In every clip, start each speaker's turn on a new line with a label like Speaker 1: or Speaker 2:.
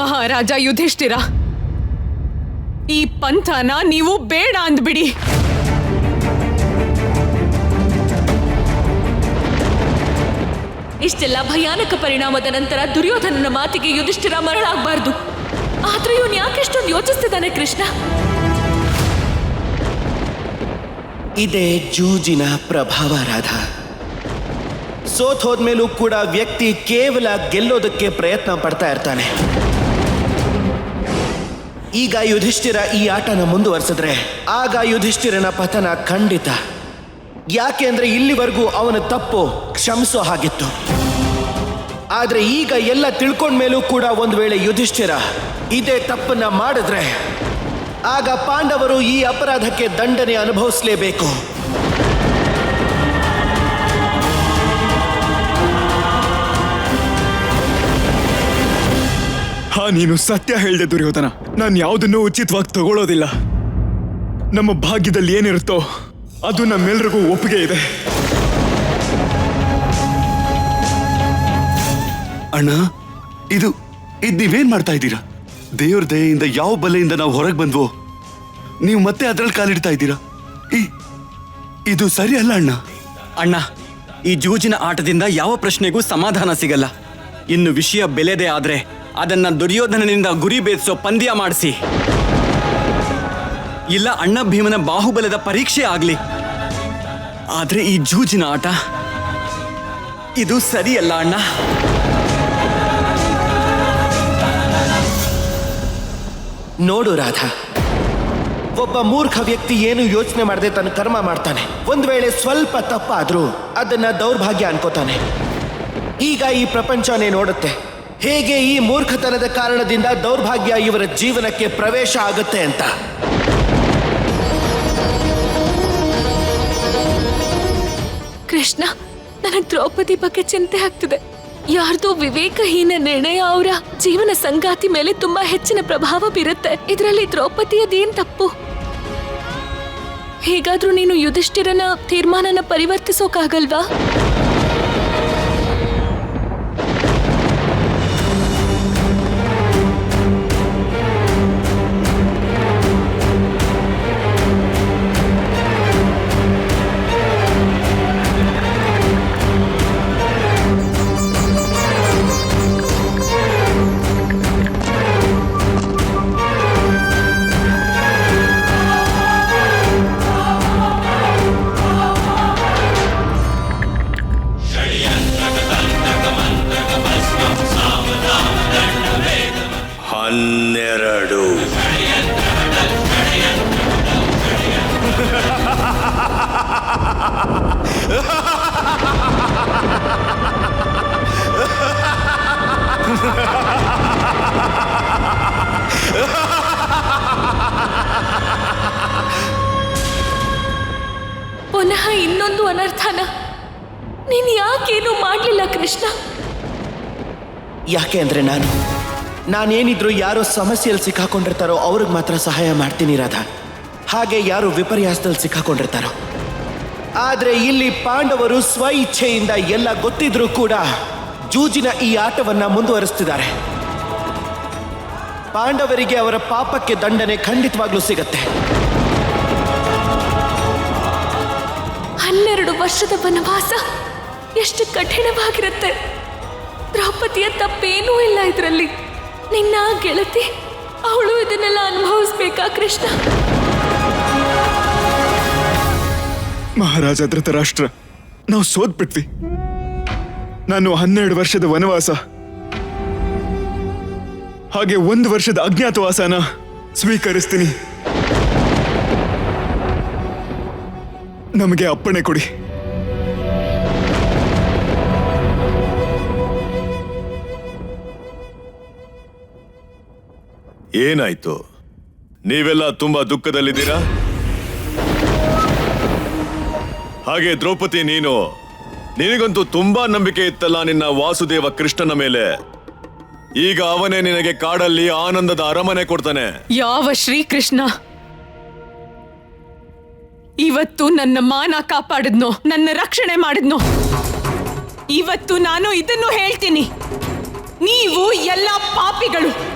Speaker 1: ಮಹಾರಾಜ ಯುಧಿಷ್ಠಿರ ಈ ಪಂಥನ ನೀವು ಬೇಡ ಅಂದ್ಬಿಡಿ.
Speaker 2: ಇಷ್ಟೆಲ್ಲ ಭಯಾನಕ ಪರಿಣಾಮದ ನಂತರ ದುರ್ಯೋಧನನ ಮಾತಿಗೆ ಯುಧಿಷ್ಠಿರ ಮರಳಾಗಬಾರ್ದು. ಆದ್ರೆ ಇವನು ಯಾಕೆಷ್ಟೊಂದು ಯೋಚಿಸ್ತಿದ್ದಾನೆ ಕೃಷ್ಣ?
Speaker 3: ಇದೇ ಜೂಜಿನ ಪ್ರಭಾವ ರಾಧ. ಸೋತ್ ಹೋದ್ಮೇಲೂ ಕೂಡ ವ್ಯಕ್ತಿ ಕೇವಲ ಗೆಲ್ಲೋದಕ್ಕೆ ಪ್ರಯತ್ನ ಪಡ್ತಾ ಇರ್ತಾನೆ. ಈಗ ಯುಧಿಷ್ಠಿರ ಈ ಆಟನ ಮುಂದುವರಿಸಿದ್ರೆ ಆಗ ಯುಧಿಷ್ಠಿರನ ಪತನ ಖಂಡಿತ. ಯಾಕೆ ಅಂದ್ರೆ ಇಲ್ಲಿವರೆಗೂ ಅವನ ತಪ್ಪು ಕ್ಷಮಿಸೋ ಹಾಗಿತ್ತು. ಆದ್ರೆ ಈಗ ಎಲ್ಲ ತಿಳ್ಕೊಂಡ್ಮೇಲೂ ಕೂಡ ಒಂದು ವೇಳೆ ಯುಧಿಷ್ಠಿರ ಇದೇ ತಪ್ಪನ್ನ ಮಾಡಿದ್ರೆ, ಆಗ ಪಾಂಡವರು ಈ ಅಪರಾಧಕ್ಕೆ ದಂಡನೆ ಅನುಭವಿಸಲೇಬೇಕು.
Speaker 4: ನೀನು ಸತ್ಯ ಹೇಳ್ದೆ ದುರ್ಯೋಧನ. ನಾನು ಯಾವುದನ್ನು ಉಚಿತವಾಗಿ ತಗೊಳ್ಳೋದಿಲ್ಲ ನಮ್ಮ ಭಾಗ್ಯದಲ್ಲಿ ಏನಿರುತ್ತೋ ಅದು ನಮ್ಮೆಲ್ರಿಗೂ ಒಪ್ಪಿಗೆ ಇದೆ.
Speaker 5: ಅಣ್ಣ ಇದು ಇದು ನೀವೇನ್ ಮಾಡ್ತಾ ಇದ್ದೀರಾ? ದೇವ್ರ ದಯೆಯಿಂದ ಯಾವ ಬಲೆಯಿಂದ ನಾವು ಹೊರಗೆ ಬಂದ್ವೋ ನೀವು ಮತ್ತೆ ಅದ್ರಲ್ಲಿ ಕಾಲಿಡ್ತಾ ಇದ್ದೀರಾ? ಈ ಇದು ಸರಿ ಅಲ್ಲ ಅಣ್ಣ?
Speaker 6: ಅಣ್ಣ ಈ ಜೂಜಿನ ಆಟದಿಂದ ಯಾವ ಪ್ರಶ್ನೆಗೂ ಸಮಾಧಾನ ಸಿಗಲ್ಲ. ಇನ್ನು ವಿಷಯ ಬೆಲೆದೇ ಆದ್ರೆ ಅದನ್ನ ದುರ್ಯೋಧನನಿಂದ ಗುರಿ ಬೇಯಿಸೋ ಪಂದ್ಯ ಮಾಡಿಸಿ. ಇಲ್ಲ ಅಣ್ಣ ಭೀಮನ ಬಾಹುಬಲದ ಪರೀಕ್ಷೆ ಆಗ್ಲಿ. ಆದ್ರೆ ಈ ಜೂಜಿನ ಆಟ, ಇದು ಸರಿಯಲ್ಲ ಅಣ್ಣ.
Speaker 3: ನೋಡು ರಾಧಾ. ಒಬ್ಬ ಮೂರ್ಖ ವ್ಯಕ್ತಿ ಏನು ಯೋಚನೆ ಮಾಡದೆ ತನ್ನ ಕರ್ಮ ಮಾಡ್ತಾನೆ. ಒಂದ್ ವೇಳೆ ಸ್ವಲ್ಪ ತಪ್ಪಾದ್ರೂ ಅದನ್ನ ದೌರ್ಭಾಗ್ಯ ಅನ್ಕೋತಾನೆ. ಈಗ ಈ ಪ್ರಪಂಚನೇ ನೋಡುತ್ತೆ. ಹೇಗೆ ಈ ಮೂರ್ಖತನದ ಕಾರಣದಿಂದ ದೌರ್ಭಾಗ್ಯ ಇವರ ಜೀವನಕ್ಕೆ ಪ್ರವೇಶ ಆಗುತ್ತೆ ಅಂತ?
Speaker 2: ಕೃಷ್ಣ ನನಗೆ ದ್ರೌಪದಿ ಬಗ್ಗೆ ಚಿಂತೆ ಆಗ್ತಿದೆ. ಯಾರ್ದೋ ವಿವೇಕಹೀನ ನಿರ್ಣಯ ಅವರ ಜೀವನ ಸಂಗಾತಿ ಮೇಲೆ ತುಂಬಾ ಹೆಚ್ಚಿನ ಪ್ರಭಾವ ಬೀರುತ್ತೆ. ಇದರಲ್ಲಿ ದ್ರೌಪದಿಯದೇನ್ ತಪ್ಪು? ಹೇಗಾದ್ರೂ ನೀನು ಯುಧಿಷ್ಠಿರನ ತೀರ್ಮಾನನ ಪರಿವರ್ತಿಸೋಕಾಗಲ್ವಾ? ಯಾಕೇನು ಮಾಡ್ಲಿಲ್ಲ ಕೃಷ್ಣ?
Speaker 3: ಯಾಕೆ ಅಂದ್ರೆ ನಾನು? ನಾನೇನಿದ್ರು ಯಾರೋ ಸಮಸ್ಯೆಯಲ್ಲಿ ಸಿಕ್ಕಾಕೊಂಡಿರ್ತಾರೋ ಅವ್ರಿಗೆ ಮಾತ್ರ ಸಹಾಯ ಮಾಡ್ತೀನಿ ರಾಧಾ. ಹಾಗೆ ಯಾರು ವಿಪರ್ಯಾಸದಲ್ಲಿ ಸಿಕ್ಕಾಕೊಂಡಿರ್ತಾರೋ. ಆದ್ರೆ ಇಲ್ಲಿ ಪಾಂಡವರು ಸ್ವ ಇಚ್ಛೆಯಿಂದ ಎಲ್ಲ ಗೊತ್ತಿದ್ರೂ ಕೂಡ ಜೂಜಿನ ಈ ಆಟವನ್ನ ಮುಂದುವರಿಸ್ತಿದ್ದಾರೆ. ಪಾಂಡವರಿಗೆ ಅವರ ಪಾಪಕ್ಕೆ ದಂಡನೆ ಖಂಡಿತವಾಗ್ಲೂ ಸಿಗತ್ತೆ.
Speaker 2: ಹನ್ನೆರಡು ವರ್ಷದ ವನವಾಸ. ಎಷ್ಟು ಕಠಿಣವಾಗಿರುತ್ತೆ. ದ್ರೌಪದಿಯ ತಪ್ಪೇನೂ ಇಲ್ಲ ಇದರಲ್ಲಿ. ನಿನ್ನ ಗೆಳತಿ, ಅವಳು ಇದನ್ನೆಲ್ಲ ಅನುಭವಿಸ್ಬೇಕಾ ಕೃಷ್ಣ?
Speaker 4: ಮಹಾರಾಜ ಧೃತರಾಷ್ಟ್ರ, ನಾವು ಸೋತ್ಬಿಟ್ವಿ. ನಾನು ಹನ್ನೆರಡು ವರ್ಷದ ವನವಾಸ. ಹಾಗೆ ಒಂದು ವರ್ಷದ ಅಜ್ಞಾತವಾಸನ ಸ್ವೀಕರಿಸ್ತೀನಿ. ನಮಗೆ ಅಪ್ಪಣೆ ಕೊಡಿ.
Speaker 7: ಏನಾಯ್ತು? ನೀವೆಲ್ಲ ತುಂಬಾ ದುಃಖದಲ್ಲಿದ್ದೀರಾ? ಹಾಗೆ ದ್ರೌಪದಿ, ನೀನು? ನಿನಗಂತೂ ತುಂಬಾ ನಂಬಿಕೆ ಇತ್ತಲ್ಲ ನಿನ್ನ ವಾಸುದೇವ ಕೃಷ್ಣನ ಮೇಲೆ? ಈಗ ಅವನೇ ನಿನಗೆ ಕಾಡಲ್ಲಿ ಆನಂದದ ಅರಮನೆ ಕೊಡ್ತಾನೆ.
Speaker 1: ಯಾವ ಶ್ರೀಕೃಷ್ಣ? ಇವತ್ತು ನನ್ನ ಮಾನ ಕಾಪಾಡಿದ್ನೋ, ನನ್ನ ರಕ್ಷಣೆ ಮಾಡಿದ್ನೋ? ಇವತ್ತು ನಾನು ಇದನ್ನು ಹೇಳ್ತೀನಿ. ನೀವು ಎಲ್ಲ ಪಾಪಿಗಳು.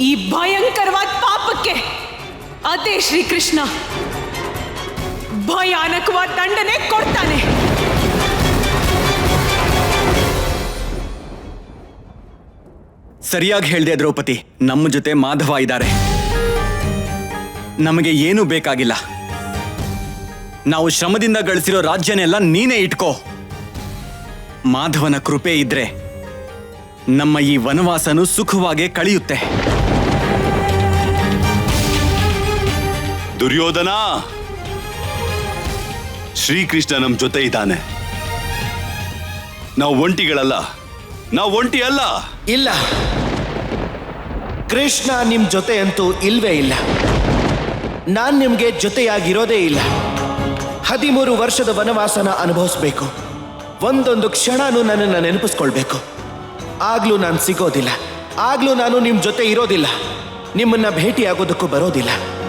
Speaker 1: ಈ ಭಯಂಕರವಾದ ಪಾಪಕ್ಕೆ ಅದೇ ಶ್ರೀಕೃಷ್ಣ ಭಯಾನಕವಾದ ದಂಡನೆ ಕೊಡ್ತಾನೆ.
Speaker 6: ಸರಿಯಾಗಿ ಹೇಳ್ದೆ ದ್ರೌಪದಿ, ನಮ್ಮ ಜೊತೆ ಮಾಧವ ಇದ್ದಾರೆ. ನಮಗೆ ಏನೂ ಬೇಕಾಗಿಲ್ಲ. ನಾವು ಶ್ರಮದಿಂದ ಗಳಿಸಿರೋ ರಾಜ್ಯನೆಲ್ಲ ನೀನೇ ಇಟ್ಕೋ. ಮಾಧವನ ಕೃಪೆ ಇದ್ರೆ ನಮ್ಮ ಈ ವನವಾಸನು ಸುಖವಾಗೇ ಕಳೆಯುತ್ತೆ.
Speaker 5: ದುರ್ಯೋಧನ! ಶ್ರೀಕೃಷ್ಣ ನಮ್ ಜೊತೆ ಇದ್ದಾನೆ. ನಾವು ಒಂಟಿಗಳಲ್ಲ. ನಾವು ಒಂಟಿ ಅಲ್ಲ
Speaker 3: ಇಲ್ಲ. ಕೃಷ್ಣ ನಿಮ್ ಜೊತೆ ಅಂತೂ ಇಲ್ವೇ ಇಲ್ಲ. ನಾನ್ ನಿಮ್ಗೆ ಜೊತೆಯಾಗಿರೋದೇ ಇಲ್ಲ. ಹದಿಮೂರು ವರ್ಷದ ವನವಾಸನ ಅನುಭವಿಸ್ಬೇಕು. ಒಂದೊಂದು ಕ್ಷಣನೂ ನನ್ನನ್ನು ನೆನಪಿಸ್ಕೊಳ್ಬೇಕು. ಆಗ್ಲೂ ನಾನು ಸಿಗೋದಿಲ್ಲ. ಆಗ್ಲೂ ನಾನು ನಿಮ್ ಜೊತೆ ಇರೋದಿಲ್ಲ. ನಿಮ್ಮನ್ನ ಭೇಟಿಯಾಗೋದಕ್ಕೂ ಬರೋದಿಲ್ಲ.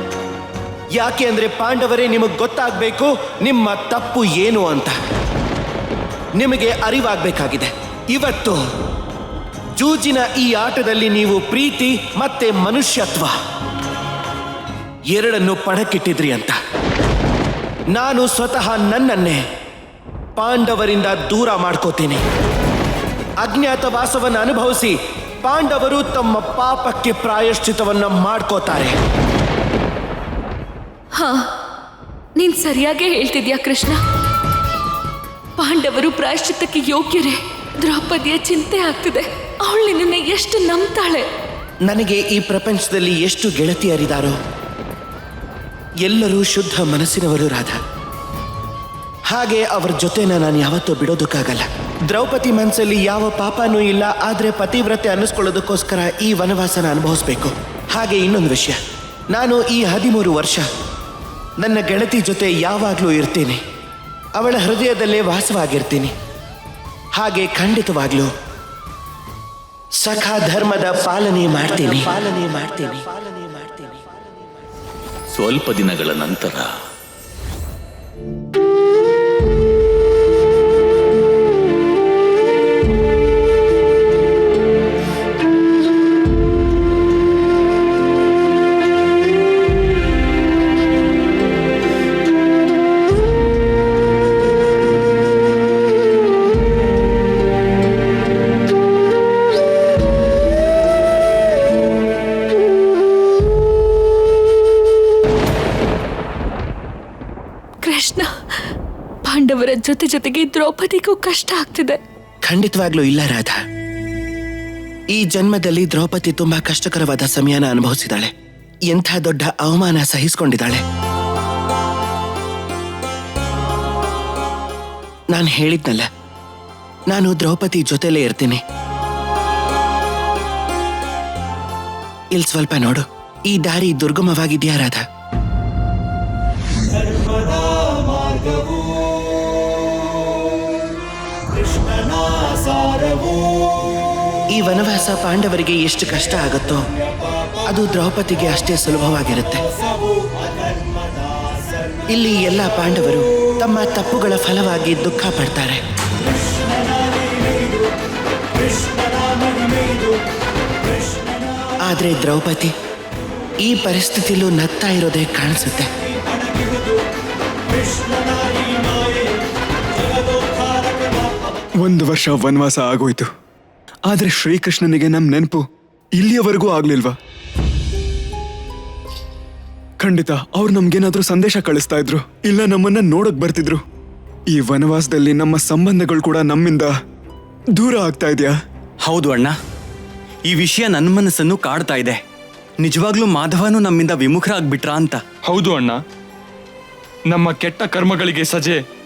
Speaker 3: ಯಾಕೆ ಅಂದ್ರೆ ಪಾಂಡವರೇ ನಿಮಗೆ ಗೊತ್ತಾಗ್ಬೇಕು ನಿಮ್ಮ ತಪ್ಪು ಏನು ಅಂತ. ನಿಮಗೆ ಅರಿವಾಗಬೇಕಾಗಿದೆ. ಇವತ್ತು ಜೂಜಿನ ಈ ಆಟದಲ್ಲಿ ನೀವು ಪ್ರೀತಿ ಮತ್ತೆ ಮನುಷ್ಯತ್ವ ಎರಡನ್ನು ಪಣಕ್ಕಿಟ್ಟಿದ್ರಿ ಅಂತ. ನಾನು ಸ್ವತಃ ನನ್ನನ್ನೇ ಪಾಂಡವರಿಂದ ದೂರ ಮಾಡ್ಕೋತೀನಿ. ಅಜ್ಞಾತವಾಸವನ್ನು ಅನುಭವಿಸಿ ಪಾಂಡವರು ತಮ್ಮ ಪಾಪಕ್ಕೆ ಪ್ರಾಯಶ್ಚಿತವನ್ನ ಮಾಡ್ಕೋತಾರೆ.
Speaker 2: ಹಾ, ನೀನ್ ಸರಿಯಾಗೇ ಹೇಳ್ತಿದ್ಯಾ ಕೃಷ್ಣ? ಪಾಂಡವರು ಪ್ರಾಯಶ್ಚಿತ್ತಕ್ಕೆ ಯೋಗ್ಯರೇ. ದ್ರೌಪದಿಯ ಚಿಂತೆ ಆಗ್ತಿದೆ. ಅವಳು ನಿನ್ನ ಎಷ್ಟು ನಂಬ್ತಾಳೆ?
Speaker 3: ನನಗೆ ಈ ಪ್ರಪಂಚದಲ್ಲಿ ಎಷ್ಟು ಗೆಳತಿಯರಿದಾರೋ, ಎಲ್ಲರೂ ಶುದ್ಧ ಮನಸ್ಸಿನವರು ರಾಧ. ಹಾಗೆ ಅವರ ಜೊತೆನ ನಾನು ಯಾವತ್ತೂ ಬಿಡೋದಕ್ಕಾಗಲ್ಲ. ದ್ರೌಪದಿ ಮನಸ್ಸಲ್ಲಿ ಯಾವ ಪಾಪನೂ ಇಲ್ಲ, ಆದ್ರೆ ಪತಿವ್ರತೆ ಅನ್ನಿಸ್ಕೊಳ್ಳೋದಕ್ಕೋಸ್ಕರ ಈ ವನವಾಸನ ಅನುಭವಿಸ್ಬೇಕು. ಹಾಗೆ ಇನ್ನೊಂದು ವಿಷಯ. ನಾನು ಈ ಹದಿಮೂರು ವರ್ಷ ನನ್ನ ಗೆಳತಿ ಜೊತೆ ಯಾವಾಗಲೂ ಇರ್ತೀನಿ. ಅವಳ ಹೃದಯದಲ್ಲೇ ವಾಸವಾಗಿರ್ತೀನಿ. ಹಾಗೆ ಖಂಡಿತವಾಗ್ಲು ಸಖಾ ಧರ್ಮದ ಪಾಲನೆ ಮಾಡ್ತೀನಿ. ಪಾಲನೆ ಮಾಡ್ತೀನಿ ಪಾಲನೆ ಮಾಡ್ತೀನಿ
Speaker 8: ಸ್ವಲ್ಪ ದಿನಗಳ ನಂತರ
Speaker 2: ಜೊತೆ ಜೊತೆಗೆ ದ್ರೌಪದಿಗೂ ಕಷ್ಟ ಆಗ್ತಿದೆ.
Speaker 3: ಖಂಡಿತವಾಗ್ಲೂ ಇಲ್ಲ ರಾಧಾ. ಈ ಜನ್ಮದಲ್ಲಿ ದ್ರೌಪದಿ ತುಂಬಾ ಕಷ್ಟಕರವಾದ ಸಮಯನ ಅನುಭವಿಸಿದಾಳೆ. ಎಂಥ ದೊಡ್ಡ ಅವಮಾನ ಸಹಿಸಿಕೊಂಡಿದ್ದಾಳೆ. ನಾನು ಹೇಳಿದ್ನಲ್ಲ ನಾನು ದ್ರೌಪದಿ ಜೊತೆಲೇ ಇರ್ತೀನಿ. ಇಲ್ಲಿ ಸ್ವಲ್ಪ ನೋಡು ಈ ದಾರಿ ದುರ್ಗಮವಾಗಿದ್ಯಾ ರಾಧಾ? ಈ ವನವಾಸ ಪಾಂಡವರಿಗೆ ಎಷ್ಟು ಕಷ್ಟ ಆಗುತ್ತೋ, ಅದು ದ್ರೌಪದಿಗೆ ಅಷ್ಟೇ ಸುಲಭವಾಗಿರುತ್ತೆ. ಇಲ್ಲಿ ಎಲ್ಲ ಪಾಂಡವರು ತಮ್ಮ ತಪ್ಪುಗಳ ಫಲವಾಗಿ ದುಃಖ ಪಡ್ತಾರೆ. ಆದ್ರೆ ದ್ರೌಪದಿ ಈ ಪರಿಸ್ಥಿತಿಲೂ ನಗ್ತಾ ಇರೋದೇ ಕಾಣಿಸುತ್ತೆ.
Speaker 4: ಒಂದು ವರ್ಷ ವನವಾಸ ಆಗೋಯ್ತು. ಆದ್ರೆ ಶ್ರೀಕೃಷ್ಣನಿಗೆ ನಮ್ಮ ನೆನಪು ಇಲ್ಲಿಯವರೆಗೂ ಆಗ್ಲಿಲ್ವಾ? ಖಂಡಿತ ಅವ್ರು ನಮ್ಗೇನಾದ್ರೂ ಸಂದೇಶ ಕಳಿಸ್ತಾ ಇದ್ರು. ಇಲ್ಲ ನಮ್ಮನ್ನ ನೋಡಕ್ ಬರ್ತಿದ್ರು. ಈ ವನವಾಸದಲ್ಲಿ ನಮ್ಮ ಸಂಬಂಧಗಳು ಕೂಡ ನಮ್ಮಿಂದ ದೂರ ಆಗ್ತಾ ಇದೆಯಾ?
Speaker 6: ಹೌದು ಅಣ್ಣ. ಈ ವಿಷಯ ನನ್ನ ಮನಸ್ಸನ್ನು ಕಾಡ್ತಾ ಇದೆ. ನಿಜವಾಗ್ಲೂ ಮಾಧವನು ನಮ್ಮಿಂದ ವಿಮುಖರಾಗ್ಬಿಟ್ರಾ ಅಂತ?
Speaker 9: ಹೌದು ಅಣ್ಣ. ನಮ್ಮ ಕೆಟ್ಟ ಕರ್ಮಗಳಿಗೆ ಸಜೆ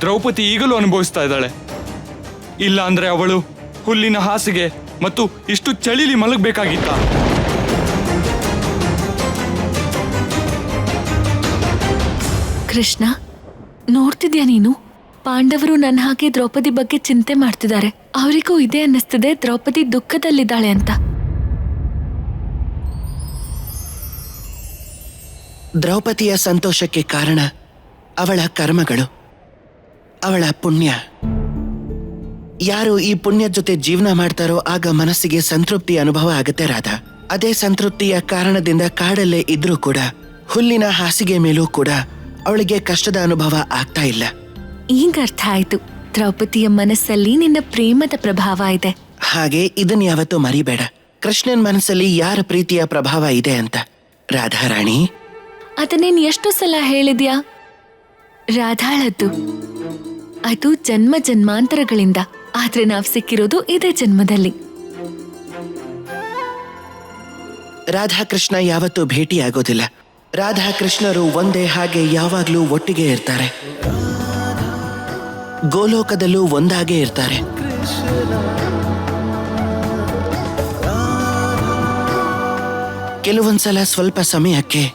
Speaker 9: ದ್ರೌಪದಿ ಈಗಲೂ ಅನುಭವಿಸ್ತಾ ಇದ್ದಾಳೆ. ಇಲ್ಲ ಅಂದ್ರೆ ಅವಳು ಹುಲ್ಲಿನ ಹಾಸಿಗೆ ಮತ್ತು ಇಷ್ಟು ಚಳಿಲಿ ಮಲಗಬೇಕಾಗಿತ್ತ?
Speaker 2: ಕೃಷ್ಣ ನೋಡ್ತಿದ್ಯಾ ನೀನು? ಪಾಂಡವರು ನನ್ನ ಹಾಗೆ ದ್ರೌಪದಿ ಬಗ್ಗೆ ಚಿಂತೆ ಮಾಡ್ತಿದ್ದಾರೆ. ಅವರಿಗೂ ಇದೇ ಅನ್ನಿಸ್ತಿದೆ ದ್ರೌಪದಿ ದುಃಖದಲ್ಲಿದ್ದಾಳೆ ಅಂತ.
Speaker 3: ದ್ರೌಪದಿಯ ಸಂತೋಷಕ್ಕೆ ಕಾರಣ ಅವಳ ಕರ್ಮಗಳು ಅವಳ ಪುಣ್ಯ. ಯಾರು ಈ ಪುಣ್ಯದ ಜೊತೆ ಜೀವನ ಮಾಡ್ತಾರೋ ಆಗ ಮನಸ್ಸಿಗೆ ಸಂತೃಪ್ತಿ ಅನುಭವ ಆಗುತ್ತೆ ರಾಧಾ. ಅದೇ ಸಂತೃಪ್ತಿಯ ಕಾರಣದಿಂದ ಕಾಡಲ್ಲೇ ಇದ್ರೂ ಕೂಡ ಹುಲ್ಲಿನ ಹಾಸಿಗೆ ಮೇಲೂ ಕೂಡ ಅವಳಿಗೆ ಕಷ್ಟದ ಅನುಭವ ಆಗ್ತಾ ಇಲ್ಲ.
Speaker 2: ಈಗ ಅರ್ಥ ಆಯ್ತು. ದ್ರೌಪದಿಯ ಮನಸ್ಸಲ್ಲಿ ನಿನ್ನ ಪ್ರೇಮದ ಪ್ರಭಾವ ಇದೆ.
Speaker 3: ಹಾಗೆ ಇದನ್ ಯಾವತ್ತೂ ಮರಿಬೇಡ. ಕೃಷ್ಣನ್ ಮನಸ್ಸಲ್ಲಿ ಯಾರ ಪ್ರೀತಿಯ ಪ್ರಭಾವ ಇದೆ ಅಂತ. ರಾಧಾರಾಣಿ
Speaker 2: ಅದನ್ನೇನ್ ಎಷ್ಟು ಸಲ ಹೇಳಿದ್ಯಾ? ರಾಧಾಳದ್ದು. ಅದು ಜನ್ಮ ಜನ್ಮಾಂತರಗಳಿಂದ. ಆದ್ರೆ ನಾವ್ ಸಿಕ್ಕಿರೋದು ಇದೇ ಜನ್ಮದಲ್ಲಿ.
Speaker 3: ರಾಧಾಕೃಷ್ಣ ಯಾವತ್ತೂ ಭೇಟಿಯಾಗೋದಿಲ್ಲ. ರಾಧಾಕೃಷ್ಣರು ಒಂದೇ ಹಾಗೆ ಯಾವಾಗ್ಲೂ ಒಟ್ಟಿಗೆ ಇರ್ತಾರೆ. ಗೋಲೋಕದಲ್ಲೂ ಒಂದಾಗೇ ಇರ್ತಾರೆ. ಕೆಲವೊಂದ್ಸಲ ಸ್ವಲ್ಪ ಸಮಯಕ್ಕೆ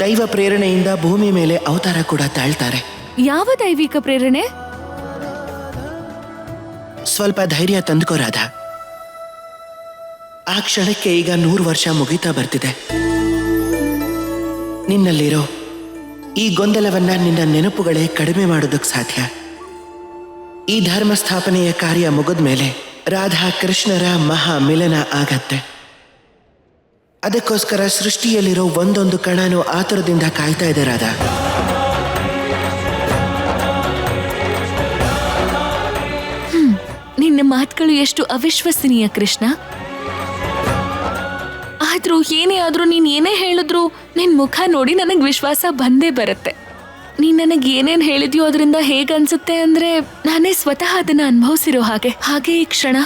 Speaker 3: ದೈವ ಪ್ರೇರಣೆಯಿಂದ ಭೂಮಿ ಮೇಲೆ ಅವತಾರ ಕೂಡ ತಾಳ್ತಾರೆ.
Speaker 2: ಯಾವ ದೈವಿಕ ಪ್ರೇರಣೆ?
Speaker 3: ಸ್ವಲ್ಪ ಧೈರ್ಯ ತಂದ್ಕೋ ರಾಧಾ. ಆ ಕ್ಷಣಕ್ಕೆ ಈಗ ನೂರು ವರ್ಷ ಮುಗಿತಾ ಬರ್ತಿದೆ. ನಿನ್ನಲ್ಲಿರೋ ಈ ಗೊಂದಲವನ್ನ ನಿನ್ನ ನೆನಪುಗಳೇ ಕಡಿಮೆ ಮಾಡೋದಕ್ಕೆ ಸಾಧ್ಯ. ಈ ಧರ್ಮ ಸ್ಥಾಪನೆಯ ಕಾರ್ಯ ಮುಗಿದ ಮೇಲೆ ರಾಧಾ ಕೃಷ್ಣರ ಮಹಾ ಮಿಲನ ಆಗತ್ತೆ. ಅದಕ್ಕೋಸ್ಕರ ಸೃಷ್ಟಿಯಲ್ಲಿರೋ ಒಂದೊಂದು ಕಣನೂ ಆತುರದಿಂದ ಕಾಯ್ತಾ ಇದೆ ರಾಧಾ.
Speaker 2: ನಿನ್ನ ಮಾತುಗಳು ಎಷ್ಟು ಅವಿಶ್ವಸನೀಯ, ಕೃಷ್ಣ? ಆದ್ರೂ ಏನೇ ಆದ್ರೂ ನೀನ್ ಏನೇ ಹೇಳಿದ್ರು ನಿನ್ ಮುಖ ನೋಡಿ ನನಗ್ ವಿಶ್ವಾಸ ಬಂದೇ ಬರುತ್ತೆ. ನೀನ್ ನನಗ್ ಏನೇನ್ ಹೇಳಿದ್ಯೋ ಅದರಿಂದ ಹೇಗನ್ಸುತ್ತೆ ಅಂದ್ರೆ ನಾನೇ ಸ್ವತಃ ಅದನ್ನ ಅನುಭವಿಸಿರೋ ಹಾಗೆ. ಹಾಗೆ ಈ ಕ್ಷಣ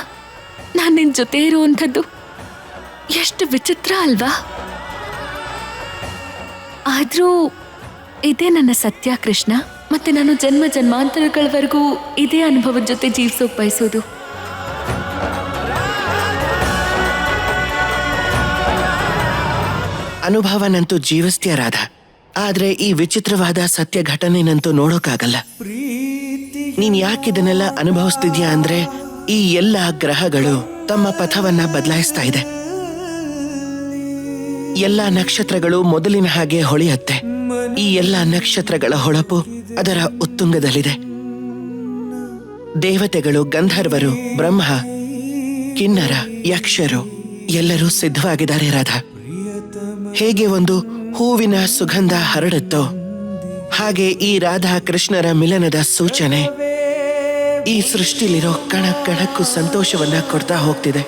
Speaker 2: ನಾನ್ ನಿನ್ ಜೊತೆ ಇರುವಂಥದ್ದು ಎಷ್ಟು ವಿಚಿತ್ರ ಅಲ್ವಾ? ಆದ್ರೂ ಇದೇ ನನ್ನ ಸತ್ಯ, ಕೃಷ್ಣ. ಮತ್ತೆ ನಾನು ಜನ್ಮ ಜನ್ಮಾಂತರಗಳವರೆಗೂ ಇದೇ ಅನುಭವದ ಜೊತೆ ಜೀವಿಸೋಕ್ ಬಯಸೋದು.
Speaker 3: ಅನುಭವನಂತೂ ಜೀವಿಸ್ತೀಯ ರಾಧ ಆದ್ರೆ ಈ ವಿಚಿತ್ರವಾದ ಸತ್ಯ ಘಟನೆನಂತೂ ನೋಡೋಕ್ಕಾಗಲ್ಲ ನೀನ್ ಯಾಕಿದನ್ನೆಲ್ಲ ಅನುಭವಿಸ್ತಿದ್ಯಾ ಅಂದ್ರೆ, ಈ ಎಲ್ಲ ಗ್ರಹಗಳು ತಮ್ಮ ಪಥವನ್ನ ಬದಲಾಯಿಸ್ತಾ ಇದೆ. ಎಲ್ಲ ನಕ್ಷತ್ರಗಳು ಮೊದಲಿನ ಹಾಗೆ ಹೊಳೆಯತ್ತೆ. ಈ ಎಲ್ಲ ನಕ್ಷತ್ರಗಳ ಹೊಳಪು ಅದರ ಉತ್ತುಂಗದಲ್ಲಿದೆ. ದೇವತೆಗಳು, ಗಂಧರ್ವರು, ಬ್ರಹ್ಮ, ಕಿನ್ನರ, ಯಕ್ಷರು ಎಲ್ಲರೂ ಸಿದ್ಧವಾಗಿದ್ದಾರೆ ರಾಧಾ. ಹೇಗೆ ಒಂದು ಹೂವಿನ ಸುಗಂಧ ಹರಡುತ್ತೋ, ಹಾಗೆ ಈ ರಾಧಾ ಕೃಷ್ಣರ ಮಿಲನದ ಸೂಚನೆ. ಈ ಸೃಷ್ಟಿಲಿರೋ ಕಣ ಕಣಕ್ಕೂ ಸಂತೋಷವನ್ನ ಕೊಡ್ತಾ ಹೋಗ್ತಿದೆ.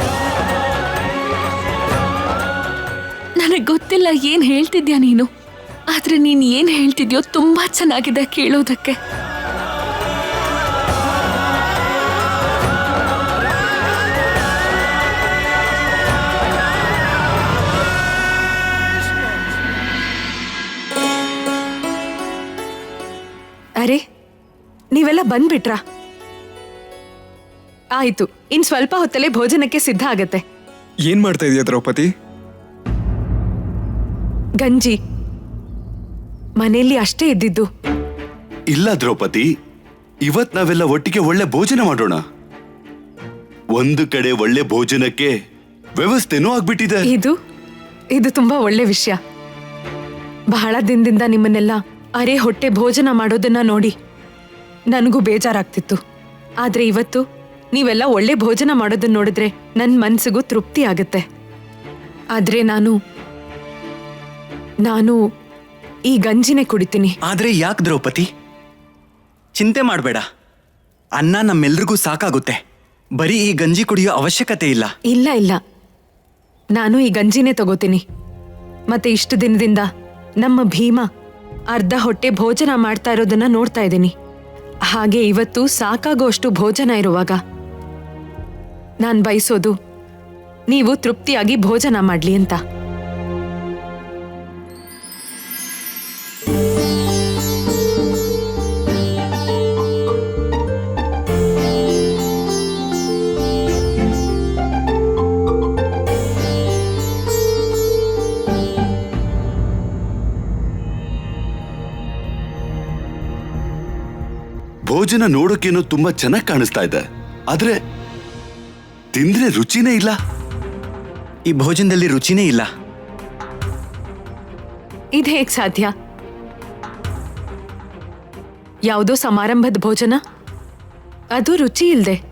Speaker 2: ನನಗೆ ಗೊತ್ತಿಲ್ಲ ಏನ್ ಹೇಳ್ತಿದ್ಯಾ ನೀನು, ಆದ್ರೆ ನೀನ್ ಏನ್ ಹೇಳ್ತಿದ್ಯೋ ತುಂಬಾ ಚೆನ್ನಾಗಿದೆ ಕೇಳೋದಕ್ಕೆ.
Speaker 1: ಅರೆ ನೀವೆಲ್ಲ ಬಂದ್ಬಿಟ್ರಾ? ಆಯ್ತು ಇನ್ ಸ್ವಲ್ಪ ಹೊತ್ತಲ್ಲೇ ಭೋಜನಕ್ಕೆ ಸಿದ್ಧ ಆಗತ್ತೆ.
Speaker 4: ಏನ್ ಮಾಡ್ತಾ ಇದೀಯ ದ್ರೌಪದಿ?
Speaker 1: ಗಂಜಿ. ಮನೆಯಲ್ಲಿ ಅಷ್ಟೇ ಇದ್ದಿದ್ದು.
Speaker 5: ಇಲ್ಲ ದ್ರೌಪದಿ ಇವತ್ ನಾವೆಲ್ಲ ಒಟ್ಟಿಗೆ ಒಳ್ಳೆ ಭೋಜನ ಮಾಡೋಣ. ಒಂದು ಕಡೆ ಒಳ್ಳೆ ಭೋಜನಕ್ಕೆ ವ್ಯವಸ್ಥೆನೂ ಆಗ್ಬಿಟ್ಟಿದೆ.
Speaker 1: ಇದು ಇದು ತುಂಬಾ ಒಳ್ಳೆ ವಿಷಯ. ಬಹಳ ದಿನದಿಂದ ನಿಮ್ಮನ್ನೆಲ್ಲ ಅರೆ ಹೊಟ್ಟೆ ಭೋಜನ ಮಾಡೋದನ್ನ ನೋಡಿ. ನನಗೂ ಬೇಜಾರಾಗ್ತಿತ್ತು. ಆದ್ರೆ ಇವತ್ತು ನೀವೆಲ್ಲ ಒಳ್ಳೆ ಭೋಜನ ಮಾಡೋದನ್ನ ನೋಡಿದ್ರೆ ನನ್ನ ಮನ್ಸಿಗೂ ತೃಪ್ತಿ ಆಗುತ್ತೆ. ಆದ್ರೆ ನಾನು ನಾನು ಈ ಗಂಜಿನೇ ಕುಡಿತೀನಿ.
Speaker 6: ಆದ್ರೆ ಯಾಕೆ ದ್ರೌಪದಿ? ಚಿಂತೆ ಮಾಡಬೇಡ. ಅನ್ನ ನಮ್ಮೆಲ್ರಿಗೂ ಸಾಕಾಗುತ್ತೆ. ಬರೀ ಈ ಗಂಜಿ ಕುಡಿಯೋ ಅವಶ್ಯಕತೆ ಇಲ್ಲ.
Speaker 1: ಇಲ್ಲ ಇಲ್ಲ. ನಾನು ಈ ಗಂಜಿನೇ ತಗೋತೀನಿ. ಮತ್ತೆ ಇಷ್ಟು ದಿನದಿಂದ ನಮ್ಮ ಭೀಮ ಅರ್ಧ ಹೊಟ್ಟೆ ಭೋಜನ ಮಾಡ್ತಾ ಇರೋದನ್ನ ನೋಡ್ತಾ ಇದ್ದೀನಿ. ಹಾಗೆ ಇವತ್ತು ಸಾಕಾಗೋಷ್ಟು ಭೋಜನ ಇರುವಾಗ. ನಾನ್ ಬಯಸೋದು ನೀವು ತೃಪ್ತಿಯಾಗಿ ಭೋಜನ ಮಾಡ್ಲಿ ಅಂತ.
Speaker 5: ಭೋಜನ ನೋಡೋಕೇನೋ ತುಂಬಾ ಚೆನ್ನಾಗಿ ಕಾಣಿಸ್ತಾ ಇದೆ. ಆದ್ರೆ ತಿಂದ್ರೆ ರುಚಿನೇ ಇಲ್ಲ.
Speaker 6: ಈ ಭೋಜನದಲ್ಲಿ ರುಚಿನೇ ಇಲ್ಲ.
Speaker 1: ಇದು ಹೇಗ್ ಸಾಧ್ಯ? ಯಾವುದೋ ಸಮಾರಂಭದ ಭೋಜನ? ಅದು ರುಚಿ ಇಲ್ಲದೆ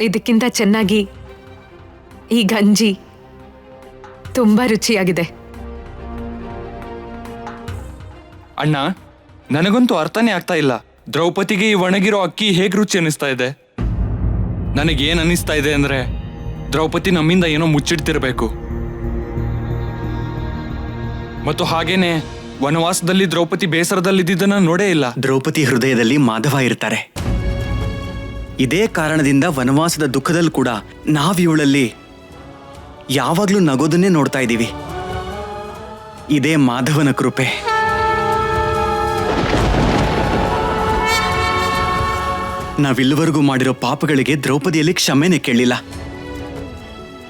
Speaker 1: ಇದಕ್ಕಿಂತ ಚೆನ್ನಾಗಿ ಈ ಗಂಜಿ ತುಂಬಾ ರುಚಿಯಾಗಿದೆ.
Speaker 9: ಅಣ್ಣ ನನಗಂತೂ ಅರ್ಥನೇ ಆಗ್ತಾ ಇಲ್ಲ. ದ್ರೌಪದಿಗೆ ಈ ಒಣಗಿರೋ ಅಕ್ಕಿ ಹೇಗೆ ರುಚಿ ಅನಿಸ್ತಾ ಇದೆ? ನನಗೇನ್ ಅನಿಸ್ತಾ ಇದೆ ಅಂದ್ರೆ ದ್ರೌಪದಿ ನಮ್ಮಿಂದ ಏನೋ ಮುಚ್ಚಿಡ್ತಿರಬೇಕು. ಮತ್ತು ಹಾಗೇನೆ ವನವಾಸದಲ್ಲಿ ದ್ರೌಪದಿ ಬೇಸರದಲ್ಲಿದ್ದನ್ನ ನೋಡೇ ಇಲ್ಲ.
Speaker 6: ದ್ರೌಪದಿ ಹೃದಯದಲ್ಲಿ ಮಾಧವ ಇರ್ತಾರೆ. ಇದೇ ಕಾರಣದಿಂದ ವನವಾಸದ ದುಃಖದಲ್ಲಿ ಕೂಡ ನಾವಿವಳಲ್ಲಿ ಯಾವಾಗಲೂ ನಗೋದನ್ನೇ ನೋಡ್ತಾ ಇದ್ದೀವಿ ಇದೇ ಮಾಧವನ ಕೃಪೆ. ನಾವಿಲ್ಲಿವರೆಗೂ ಮಾಡಿರೋ ಪಾಪಗಳಿಗೆ ದ್ರೌಪದಿಯಲ್ಲಿ ಕ್ಷಮೆನೇ ಕೇಳಿಲ್ಲ.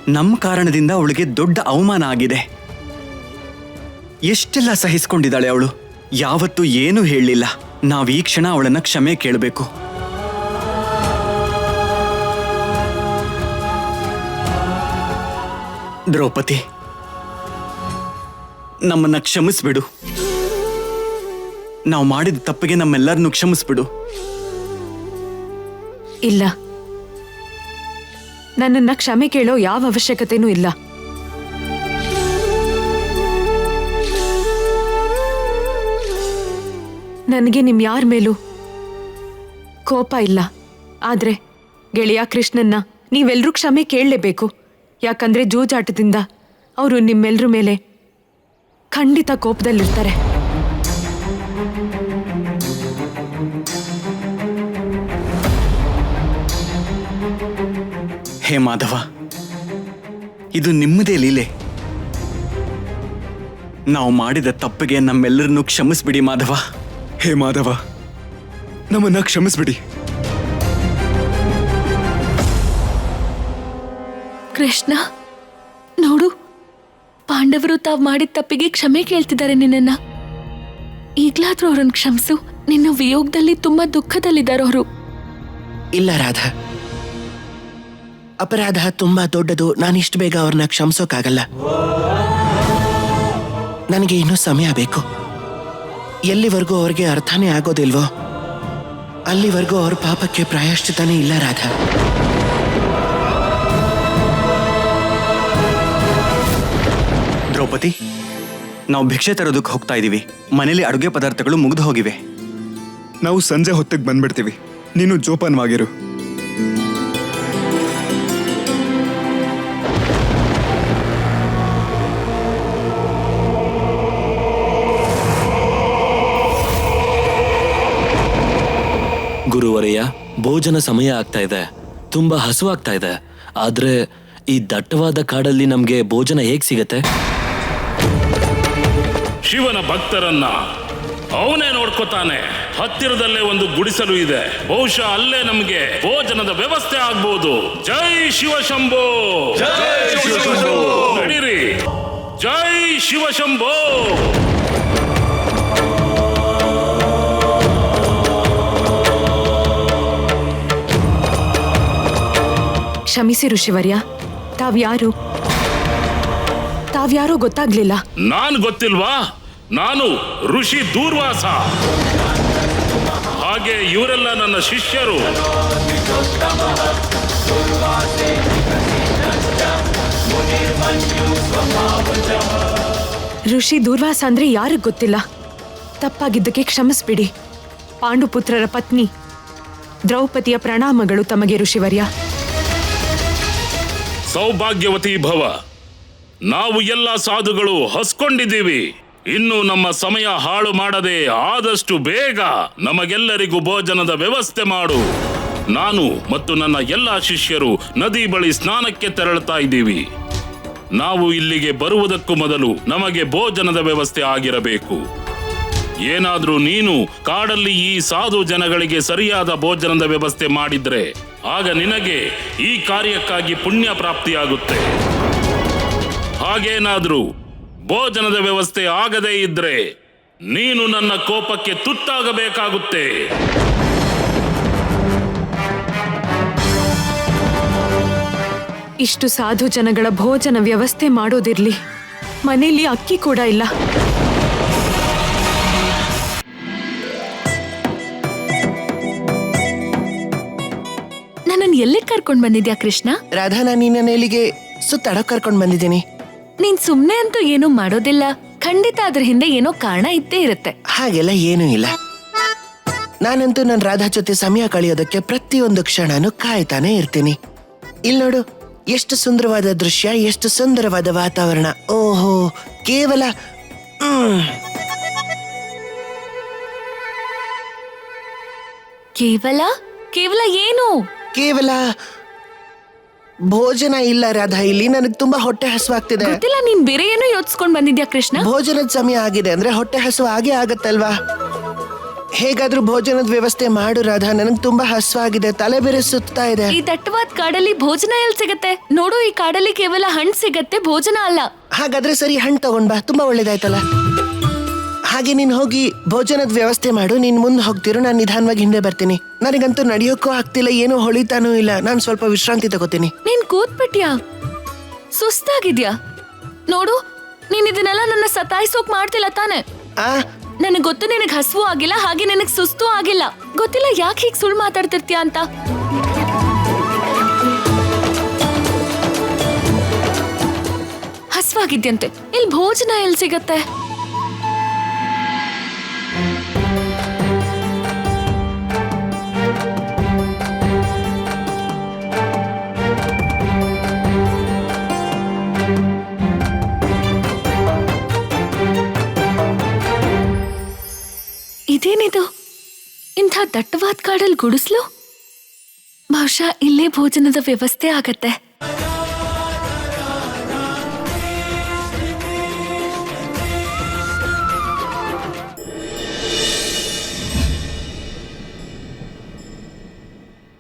Speaker 6: ನಮ್ಮ ಕಾರಣದಿಂದ ಅವಳಿಗೆ ದೊಡ್ಡ ಅವಮಾನ ಆಗಿದೆ. ಎಷ್ಟೆಲ್ಲ ಸಹಿಸ್ಕೊಂಡಿದ್ದಾಳೆ ಅವಳು? ಯಾವತ್ತೂ ಏನೂ ಹೇಳಲಿಲ್ಲ ನಾವು ಈ ಕ್ಷಣ ಅವಳನ್ನ ಕ್ಷಮೆ ಕೇಳಬೇಕು. ದ್ರೌಪದಿ, ನಮ್ಮನ್ನ ಕ್ಷಮಿಸ್ಬಿಡು. ನಾವು ಮಾಡಿದ ತಪ್ಪಿಗೆ ನಮ್ಮೆಲ್ಲರನ್ನು ಕ್ಷಮಿಸ್ಬಿಡು.
Speaker 1: ಇಲ್ಲ. ನನ್ನನ್ನ ಕ್ಷಮೆ ಕೇಳೋ ಯಾವ ಅವಶ್ಯಕತೆನೂ ಇಲ್ಲ. ನನಗೆ ನಿಮ್ ಯಾರ ಮೇಲೂ ಕೋಪ ಇಲ್ಲ. ಆದ್ರೆ ಗೆಳೆಯ ಕೃಷ್ಣನ್ನ ನೀವೆಲ್ರೂ ಕ್ಷಮೆ ಕೇಳಲೇಬೇಕು. ಯಾಕಂದ್ರೆ ಜೂಜಾಟದಿಂದ ಅವರು ನಿಮ್ಮೆಲ್ಲರ ಮೇಲೆ ಖಂಡಿತ ಕೋಪದಲ್ಲಿರ್ತಾರೆ.
Speaker 6: ಹೇ ಮಾಧವ ಇದು ನಿಮ್ಮದೇ ಲೀಲೆ. ನಾವು ಮಾಡಿದ ತಪ್ಪಿಗೆ ನಮ್ಮೆಲ್ಲರನ್ನು ಕ್ಷಮಿಸ್ಬಿಡಿ ಮಾಧವ.
Speaker 4: ಹೇ ಮಾಧವ ನಮ್ಮನ್ನ ಕ್ಷಮಿಸ್ಬಿಡಿ.
Speaker 2: ಕೃಷ್ಣ ನೋಡು ಪಾಂಡವರು ತಾವು ಮಾಡಿದ ತಪ್ಪಿಗೆ ಕ್ಷಮೆ ಕೇಳ್ತಿದ್ದಾರೆ ನಿನ್ನನ್ನ. ಈಗ್ಲಾದ್ರೂ ಅವರನ್ನು ಕ್ಷಮಿಸು. ನಿನ್ನ ವಿಯೋಗದಲ್ಲಿ ತುಂಬಾ ದುಃಖದಲ್ಲಿದ್ದಾರೆ ಅವರು.
Speaker 3: ಇಲ್ಲ ರಾಧಾ ಅಪರಾಧ ತುಂಬಾ ದೊಡ್ಡದು. ನಾನಿಷ್ಟು ಬೇಗ ಅವ್ರನ್ನ ಕ್ಷಮಿಸೋಕ್ಕಾಗಲ್ಲ ನನಗೆ ಇನ್ನೂ ಸಮಯ ಬೇಕು. ಎಲ್ಲಿವರೆಗೂ ಅವ್ರಿಗೆ ಅರ್ಥನೇ ಆಗೋದಿಲ್ವೋ? ಅಲ್ಲಿವರೆಗೂ ಅವ್ರ ಪಾಪಕ್ಕೆ ಪ್ರಾಯಶ್ಚಿತನೇ ಇಲ್ಲ ರಾಧಾ.
Speaker 6: ದ್ರೌಪದಿ ನಾವು ಭಿಕ್ಷೆ ತರೋದಕ್ಕೆ ಹೋಗ್ತಾ ಇದ್ದೀವಿ ಮನೇಲಿ ಅಡುಗೆ ಪದಾರ್ಥಗಳು ಮುಗಿದು ಹೋಗಿವೆ.
Speaker 4: ನಾವು ಸಂಜೆ ಹೊತ್ತಿಗೆ ಬಂದ್ಬಿಡ್ತೀವಿ. ನೀನು ಜೋಪಾನವಾಗಿರು.
Speaker 8: ಗುರುವರೆಯ ಭೋಜನ ಸಮಯ ಆಗ್ತಾ ಇದೆ. ತುಂಬಾ ಹಸುವಾಗ್ತಾ ಇದೆ. ಆದ್ರೆ ಈ ದಟ್ಟವಾದ ಕಾಡಲ್ಲಿ ನಮ್ಗೆ ಭೋಜನ ಹೇಗ್ ಸಿಗತ್ತೆ?
Speaker 10: ಶಿವನ ಭಕ್ತರನ್ನ ಅವನೇ ನೋಡ್ಕೋತಾನೆ. ಹತ್ತಿರದಲ್ಲೇ ಒಂದು ಗುಡಿಸಲು ಇದೆ. ಬಹುಶಃ ಅಲ್ಲೇ ನಮ್ಗೆ ಭೋಜನದ ವ್ಯವಸ್ಥೆ ಆಗ್ಬೋದು. ಜೈ ಶಿವಶಂಭೋ ನಡೀರಿ. ಜೈ ಶಿವಶಂಭೋ
Speaker 1: ಕ್ಷಮಿಸಿ ಋಷಿವರ್ಯ ತಾವ್ಯಾರು? ತಾವ್ಯಾರು ಗೊತ್ತಾಗ್ಲಿಲ್ಲ.
Speaker 10: ನಾನು ಗೊತ್ತಿಲ್ವಾ? ನಾನು ಋಷಿ ದೂರ್ವಾಸ. ಹಾಗೆ ಇವರೆಲ್ಲ ನನ್ನ ಶಿಷ್ಯರು.
Speaker 1: ಋಷಿ ದೂರ್ವಾಸ ಅಂದ್ರೆ ಯಾರಿಗ್ ಗೊತ್ತಿಲ್ಲ. ತಪ್ಪಾಗಿದ್ದಕ್ಕೆ ಕ್ಷಮಿಸ್ಬಿಡಿ. ಪಾಂಡುಪುತ್ರರ ಪತ್ನಿ. ದ್ರೌಪದಿಯ ಪ್ರಣಾಮಗಳು ತಮಗೆ ಋಷಿವರ್ಯ
Speaker 10: ಸೌಭಾಗ್ಯವತಿ ಭವ. ನಾವು ಎಲ್ಲ ಸಾಧುಗಳು ಹಸ್ಕೊಂಡಿದ್ದೀವಿ. ಇನ್ನು ನಮ್ಮ ಸಮಯ ಹಾಳು ಮಾಡದೆ ಆದಷ್ಟು ಬೇಗ ನಮಗೆಲ್ಲರಿಗೂ ಭೋಜನದ ವ್ಯವಸ್ಥೆ ಮಾಡು. ನಾನು ಮತ್ತು ನನ್ನ ಎಲ್ಲ ಶಿಷ್ಯರು ನದಿ ಬಳಿ ಸ್ನಾನಕ್ಕೆ ತೆರಳುತ್ತಾ ಇದ್ದೀವಿ. ನಾವು ಇಲ್ಲಿಗೆ ಬರುವುದಕ್ಕೂ ಮೊದಲು ನಮಗೆ ಭೋಜನದ ವ್ಯವಸ್ಥೆ ಆಗಿರಬೇಕು. ಏನಾದರೂ ನೀನು ಕಾಡಲ್ಲಿ ಈ ಸಾಧು ಜನಗಳಿಗೆ ಸರಿಯಾದ ಭೋಜನದ ವ್ಯವಸ್ಥೆ ಮಾಡಿದ್ರೆ ಆಗ ನಿನಗೆ ಈ ಕಾರ್ಯಕ್ಕಾಗಿ ಪುಣ್ಯ ಪ್ರಾಪ್ತಿಯಾಗುತ್ತೆ. ಹಾಗೇನಾದ್ರೂ ಭೋಜನದ ವ್ಯವಸ್ಥೆ ಆಗದೇ ಇದ್ರೆ ನೀನು ನನ್ನ ಕೋಪಕ್ಕೆ ತುತ್ತಾಗಬೇಕಾಗುತ್ತೆ.
Speaker 1: ಇಷ್ಟು ಸಾಧು ಜನಗಳ ಭೋಜನ ವ್ಯವಸ್ಥೆ ಮಾಡೋದಿರ್ಲಿ. ಮನೆಯಲ್ಲಿ ಅಕ್ಕಿ ಕೂಡ ಇಲ್ಲ.
Speaker 2: ಎಲ್ಲಿ ಕರ್ಕೊಂಡ್ ಬಂದಿದ್ಯಾ ಕೃಷ್ಣ?
Speaker 3: ರಾಧಾ ನಾನು ನಿನ್ನ ಇಲ್ಲಿಗೆ ಸುತ್ತಾಡೋಕ್ ಕರ್ಕೊಂಡು ಬಂದಿದ್ದೀನಿ.
Speaker 2: ನೀನ್ ಸುಮ್ನೆ ಅಂತೂ ಏನೂ ಮಾಡೋದಿಲ್ಲ. ಖಂಡಿತ ಅದ್ರ ಹಿಂದೆ ಏನೋ ಕಾರಣ ಇದ್ದೇ ಇರುತ್ತೆ.
Speaker 3: ಹಾಗೆಲ್ಲ ಏನೂ ಇಲ್ಲ. ನಾನಂತೂ ನನ್ನ ರಾಧಾ ಜೊತೆ ಸಮಯ ಕಳೆಯೋದಕ್ಕೆ ಪ್ರತಿಯೊಂದು ಕ್ಷಣನೂ ಕಾಯ್ತಾನೆ ಇರ್ತೀನಿ. ಇಲ್ಲಿ ನೋಡು ಎಷ್ಟು ಸುಂದರವಾದ ದೃಶ್ಯ ಎಷ್ಟು ಸುಂದರವಾದ ವಾತಾವರಣ. ಓಹೋ ಕೇವಲ ಮ್,
Speaker 2: ಕೇವಲ? ಕೇವಲ ಏನು?
Speaker 3: ಕೇವಲ ಭೋಜನ ಇಲ್ಲ ರಾಧಾ ಇಲ್ಲಿ ನನಗೆ ತುಂಬಾ ಹೊಟ್ಟೆ ಹಸುವಾಗ್ತಿದೆ.
Speaker 2: ಗೊತ್ತಿಲ್ಲ ನೀನ್ ಬೇರೆ ಏನೋ ಯೋಚಿಸ್ಕೊಂಡ್ ಬಂದಿದ್ಯಾ ಕೃಷ್ಣ?
Speaker 3: ಭೋಜನದ ಸಮಯ ಆಗಿದೆ ಅಂದ್ರೆ ಹೊಟ್ಟೆ ಹಸು ಆಗೇ ಆಗತ್ತಲ್ವಾ? ಹೇಗಾದ್ರೂ ಭೋಜನದ ವ್ಯವಸ್ಥೆ ಮಾಡು ರಾಧಾ ನನಗೆ ತುಂಬಾ ಹಸುವಾಗಿದೆ ತಲೆ ಬೇರೆ ಸುತ್ತಾ ಇದೆ.
Speaker 2: ಈ ದಟ್ಟವಾದ ಕಾಡಲ್ಲಿ ಭೋಜನ ಎಲ್ ಸಿಗತ್ತೆ? ನೋಡು ಈ ಕಾಡಲ್ಲಿ ಕೇವಲ ಹಣ್ಣು ಸಿಗತ್ತೆ ಭೋಜನ ಅಲ್ಲ.
Speaker 3: ಹಾಗಾದ್ರೆ ಸರಿ ಹಣ್ಣು ತಗೊಂಡ್ ಬಾ ತುಂಬಾ ಒಳ್ಳೇದಾಯ್ತಲ್ಲ. ಹಾಗೆ ನೀನ್ ಹೋಗಿ ಭೋಜನದ ವ್ಯವಸ್ಥೆ ಮಾಡು. ನೀನ್ ಮುಂದೆ ಹೋಗ್ತಿರೋ ನಾನು ನಿಧಾನವಾಗಿ ಹಿಂದೆ ಬರ್ತೀನಿ. ನನಗಂತೂ ನಡೆಯೋಕ್ಕೂ ಆಗ್ತಿಲ್ಲ ಏನೂ ಹೊಳಿತಾನೂ ಇಲ್ಲ. ನಾನು ಸ್ವಲ್ಪ ವಿಶ್ರಾಂತಿ ತಗೋತೀನಿ.
Speaker 2: ನೀನ್ ಕೂತ್ಬಿಟ್ಯಾ? ಸುಸ್ತಾಗಿದ್ಯಾ? ನೋಡು ನೀನ್ ಇದನ್ನೆಲ್ಲ ನನ್ನ ಸತಾಯಿಸೋಕ್ ಮಾಡ್ತಿಲ್ಲ ತಾನೆ.
Speaker 3: ಆ?
Speaker 2: ನನಗ್ ಗೊತ್ತು ನಿನಗ್ ಹಸುವು ಆಗಿಲ್ಲ ಹಾಗೆ ನಿನಗ್ ಸುಸ್ತು ಆಗಿಲ್ಲ. ಗೊತ್ತಿಲ್ಲ ಯಾಕೆ ಹೀಗ್ ಸುಳ್ಳು ಮಾತಾಡ್ತಿರ್ತೀಯ ಅಂತ. ಹಸ್ವಾಗಿದ್ಯಂತೆ. ಇಲ್ಲಿ ಭೋಜನ ಎಲ್ ಸಿಗತ್ತೆ? ಇದೇನಿದು ಇಂಥ ದಟ್ಟವಾದ ಕಾಡಲ್ಲಿ ಗುಡಿಸ್ಲು? ಬಹುಶಃ ಇಲ್ಲೇ ಭೋಜನದ ವ್ಯವಸ್ಥೆ ಆಗತ್ತೆ.